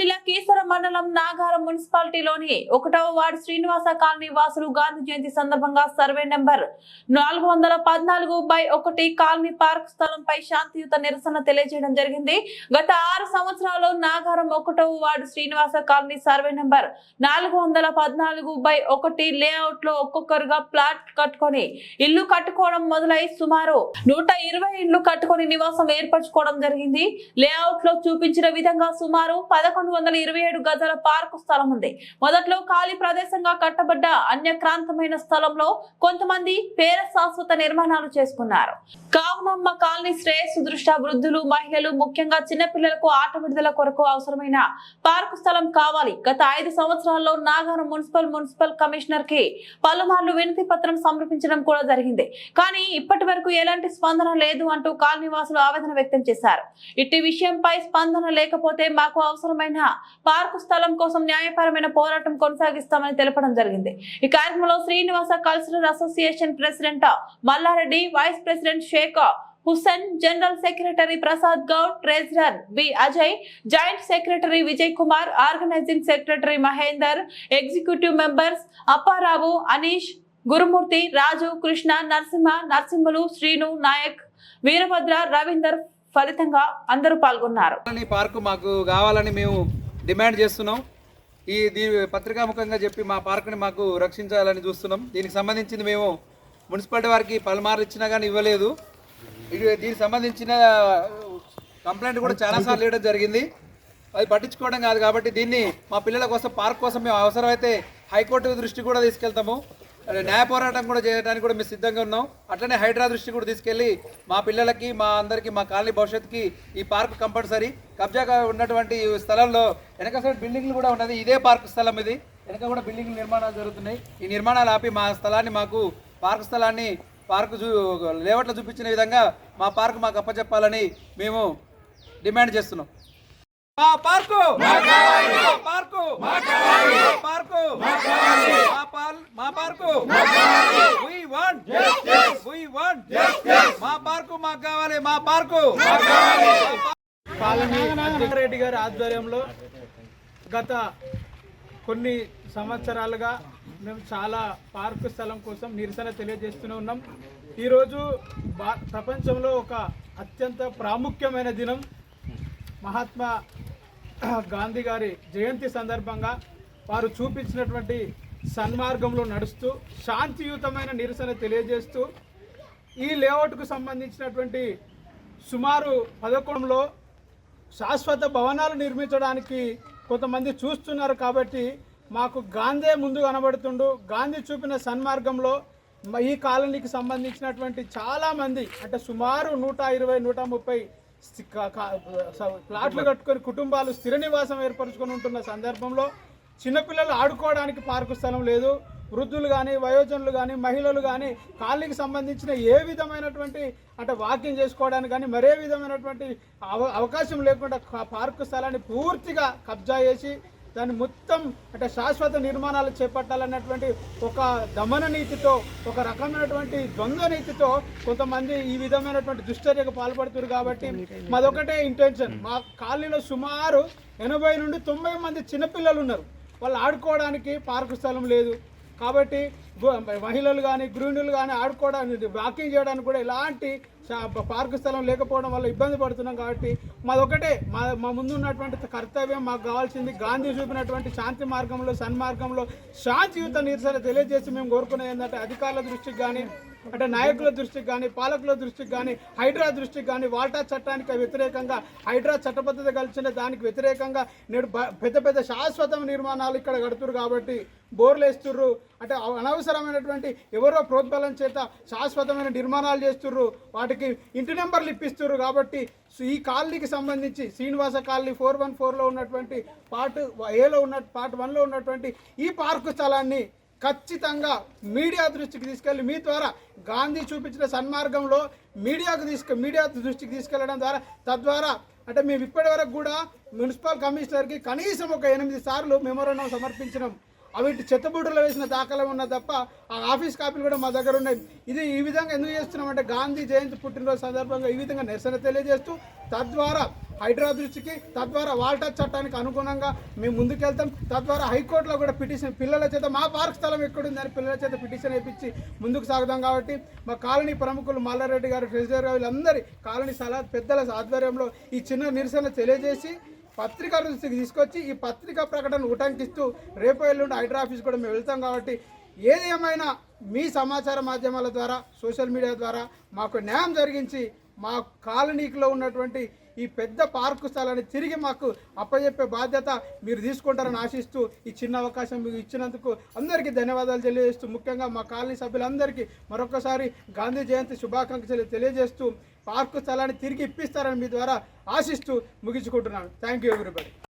కీసర మండలం నాగారం మున్సిపాలిటీలోని ఒకటవ ward Srinivasa colony వాసులు గాంధీ జయంతి సందర్భంగా సర్వే నెంబర్ నాలుగు వందల పద్నాలుగు బై ఒకటి కాలనీ పార్క్ స్థలంపై శాంతియుత నిరసన తెలియజేయడం జరిగింది. గత ఆరు సంవత్సరాల్లో నాగారం ఒకటవ ward Srinivasa colony survey number నాలుగు వందల పద్నాలుగు బై ఒకటి లేఅవుట్లో ఒక్కొక్కరుగా ప్లాట్ కట్టుకొని ఇల్లు కట్టుకోవడం మొదలై సుమారు నూట ఇరవై ఇళ్ళు కట్టుకొని నివాసం ఏర్పరచుకోవడం జరిగింది. లేఅవుట్లో చూపించిన విధంగా సుమారు పదకొండు వందల ఇరవై ఏడు గజాల పార్కు స్థలం ఉంది. మొదట్లో ఖాళీ ప్రదేశంగా కట్టబడ్డ అన్యక్రాంతమైన స్థలంలో కొంతమంది పేర శాశ్వత నిర్మాణాలు చేసుకున్నారు. కావునమ్మ కాలనీ శ్రేయస్సు దృష్ట్యా వృద్ధులు మహిళలు ముఖ్యంగా చిన్నపిల్లలకు ఆట విడుదల కొరకు అవసరమైన పార్కు స్థలం కావాలి. గత ఐదు సంవత్సరాల్లో నాగారం మున్సిపల్ మున్సిపల్ కమిషనర్కి పలుమార్లు వినతి పత్రం సమర్పించడం కూడా జరిగింది. కానీ ఇప్పటి వరకు ఎలాంటి స్పందన లేదు అంటూ కాలనీవాసులు ఆవేదన వ్యక్తం చేశారు. ఇట్టి విషయంపై స్పందన లేకపోతే మాకు అవసరమైన పార్కు స్థలం కోసం న్యాయపరమైన పోరాటం కొనసాగిస్తామని తెలపడం జరిగింది. ఈ కార్యక్రమంలో Srinivasa cultural association president Malla Reddy vice president Sheikh Hussain general secretary Prasad Goud treasurer B Ajay joint secretary Vijay Kumar organising secretary Mahender executive members Appa Rao Anish Gurumurthy Raju Krishna Narasimha Narasimhulu Srinu Naik Veerabhadra Ravinder ఫలితంగా అందరూ పాల్గొన్నారు. ఈ park మాకు కావాలని మేము demand చేస్తున్నాం. ఈ దీని పత్రికాముఖంగా చెప్పి మా పార్కుని మాకు రక్షించాలని చూస్తున్నాం. దీనికి సంబంధించింది మేము మున్సిపాలిటీ వారికి పలుమార్లు ఇచ్చినా కానీ ఇవ్వలేదు. ఇది దీనికి సంబంధించిన కంప్లైంట్ కూడా చాలాసార్లు ఇవ్వడం జరిగింది. అది పట్టించుకోవడం కాదు కాబట్టి దీన్ని మా పిల్లల కోసం పార్క్ కోసం మేము అవసరమైతే హైకోర్టు దృష్టి కూడా తీసుకెళ్తాము. న్యాయ పోరాటం కూడా చేయడానికి కూడా మేము సిద్ధంగా ఉన్నాం. అట్లనే హైడ్రా దృష్టి కూడా తీసుకెళ్ళి మా పిల్లలకి మా అందరికీ మా కాలనీ భవిష్యత్తుకి ఈ పార్క్ కంపల్సరీ. కబ్జాగా ఉన్నటువంటి స్థలంలో వెనక సైడ్ బిల్డింగ్లు కూడా ఉన్నది. ఇదే పార్క్ స్థలం ఇది. వెనక కూడా బిల్డింగ్ నిర్మాణాలు జరుగుతున్నాయి. ఈ నిర్మాణాలు ఆపి మా స్థలాన్ని మాకు పార్క్ స్థలాన్ని పార్కు చూ లేఅవుట్లో చూపించిన విధంగా మా పార్క్ మాకు అప్పచెప్పాలని మేము డిమాండ్ చేస్తున్నాం. మా పార్కు మా పార్కు మా పార్కు మా పాల్ మా park we want we want మా పార్కు మాకు కాలనీ రెడ్డి గారి ఆధ్వర్యంలో గత కొన్ని సంవత్సరాలుగా మేము చాలా పార్కు స్థలం కోసం నిరసన తెలియజేస్తూనే ఉన్నాం. ఈరోజు భా ప్రపంచంలో ఒక అత్యంత ప్రాముఖ్యమైన దినం. మహాత్మా గాంధీ గారి జయంతి సందర్భంగా వారు చూపించినటువంటి సన్మార్గంలో నడుస్తూ శాంతియుతమైన నిరసన తెలియజేస్తూ ఈ లేఅవుట్కు సంబంధించినటువంటి సుమారు పదకొండులో శాశ్వత భవనాలు నిర్మించడానికి కొంతమంది చూస్తున్నారు కాబట్టి మాకు గాంధీ ముందు కనబడుతుండు. గాంధీ చూపిన సన్మార్గంలో ఈ కాలనీకి సంబంధించినటువంటి చాలామంది అంటే సుమారు నూట ఇరవై నూట ముప్పై ప్లాట్లు కట్టుకొని కుటుంబాలు స్థిర నివాసం ఏర్పరచుకొని ఉంటున్న సందర్భంలో చిన్నపిల్లలు ఆడుకోవడానికి పార్కు స్థలం లేదు. వృద్ధులు కానీ వయోజనులు కానీ మహిళలు కానీ కాలనీకి సంబంధించిన ఏ విధమైనటువంటి అంటే వాకింగ్ చేసుకోవడానికి కానీ మరే విధమైనటువంటి అవ అవకాశం లేకుండా పార్కు స్థలాన్ని పూర్తిగా కబ్జా చేసి దాన్ని మొత్తం అంటే శాశ్వత నిర్మాణాలు చేపట్టాలన్నటువంటి ఒక దమన నీతితో ఒక రకమైనటువంటి ద్వంద్వ నీతితో కొంతమంది ఈ విధమైనటువంటి దుశ్చర్యకు పాల్పడుతున్నారు కాబట్టి మాదొకటే ఇంటెన్షన్ మా కాలనీలో సుమారు ఎనభై నుండి తొంభై మంది చిన్నపిల్లలు ఉన్నారు. వాళ్ళు ఆడుకోవడానికి పార్కు స్థలం లేదు. కాబట్టి మహిళలు కానీ గృహిణులు కానీ ఆడుకోవడానికి వాకింగ్ చేయడానికి కూడా ఎలాంటి పార్కు స్థలం లేకపోవడం వల్ల ఇబ్బంది పడుతున్నాం కాబట్టి మాదొకటే మా మా ముందు ఉన్నటువంటి కర్తవ్యం మాకు కావాల్సింది గాంధీ చూపినటువంటి శాంతి మార్గంలో సన్మార్గంలో శాంతియుత నిరసన తెలియజేసి మేము కోరుకునేది ఏంటంటే అధికారుల దృష్టికి కానీ అంటే నాయకుల దృష్టికి కానీ పాలకుల దృష్టికి కానీ హైడ్రా దృష్టికి కానీ వాల్టా చట్టానికి వ్యతిరేకంగా హైడ్రా చట్టబద్ధత కలిసిన దానికి వ్యతిరేకంగా నేడు పెద్ద పెద్ద శాశ్వత నిర్మాణాలు ఇక్కడ కడుతురు కాబట్టి బోర్లు వేస్తుర్రు. అంటే అనవసరమైనటువంటి ఎవరో ప్రోద్బలం చేత శాశ్వతమైన నిర్మాణాలు చేస్తుర్రు. వాటికి ఇంటి నెంబర్లు ఇప్పిస్తుర్రు కాబట్టి ఈ కాలనీకి సంబంధించి శ్రీనివాస కాలనీ ఫోర్ వన్ ఫోర్లో ఉన్నటువంటి పార్ట్ ఏలో ఉన్న పార్ట్ వన్లో ఉన్నటువంటి ఈ పార్కు స్థలాన్ని ఖచ్చితంగా మీడియా దృష్టికి తీసుకెళ్ళి మీ ద్వారా గాంధీ చూపించిన సన్మార్గంలో మీడియాకు తీసుకు మీడియా దృష్టికి తీసుకెళ్ళడం ద్వారా తద్వారా అంటే మేము ఇప్పటి వరకు కూడా మున్సిపల్ కమిషనర్కి కనీసం ఒక ఎనిమిది సార్లు మెమోరండం సమర్పించినాం. అవి చెత్తబుడ్డలో వేసిన దాఖలా ఉన్న తప్ప ఆ ఆఫీస్ కాపీలు కూడా మా దగ్గర ఉన్నాయి. ఇది ఈ విధంగా ఎందుకు చేస్తున్నామంటే గాంధీ జయంతి పుట్టినరోజు సందర్భంగా ఈ విధంగా నిరసన తెలియజేస్తూ తద్వారా హైడ్రా దృష్టికి తద్వారా వాల్టర్ చట్టానికి అనుగుణంగా మేము ముందుకెళ్తాం. తద్వారా హైకోర్టులో కూడా పిటిషన్ పిల్లల చేత మా పార్క్ స్థలం ఎక్కడుందని పిల్లల చేత పిటిషన్ వేయించి ముందుకు సాగుదాం కాబట్టి మా కాలనీ ప్రముఖులు మల్లారెడ్డి గారు ట్రెజరర్ గారు వీళ్ళందరి కాలనీ సలహా పెద్దల ఆధ్వర్యంలో ఈ చిన్న నిరసన తెలియజేసి పత్రికా దృష్టికి తీసుకొచ్చి ఈ పత్రికా ప్రకటన ఉటంకిస్తూ రేపు ఎల్లుండి హైడ్రా ఆఫీస్ కూడా మేము వెళ్తాం కాబట్టి ఏది ఏమైనా మీ సమాచార మాధ్యమాల ద్వారా సోషల్ మీడియా ద్వారా మాకు న్యాయం జరిగించి మా కాలనీలో ఉన్నటువంటి ఈ పెద్ద పార్కు స్థలాన్ని తిరిగి మాకు అప్పచెప్పే బాధ్యత మీరు తీసుకుంటారని ఆశిస్తూ ఈ చిన్న అవకాశం మీకు ఇచ్చినందుకు అందరికీ ధన్యవాదాలు తెలియజేస్తూ ముఖ్యంగా మా కాలనీ సభ్యులందరికీ మరొకసారి గాంధీ జయంతి శుభాకాంక్షలు తెలియజేస్తూ పార్కు స్థలాన్ని తిరిగి ఇప్పిస్తారని మీ ద్వారా ఆశిస్తూ ముగించుకుంటున్నాను. Thank you everybody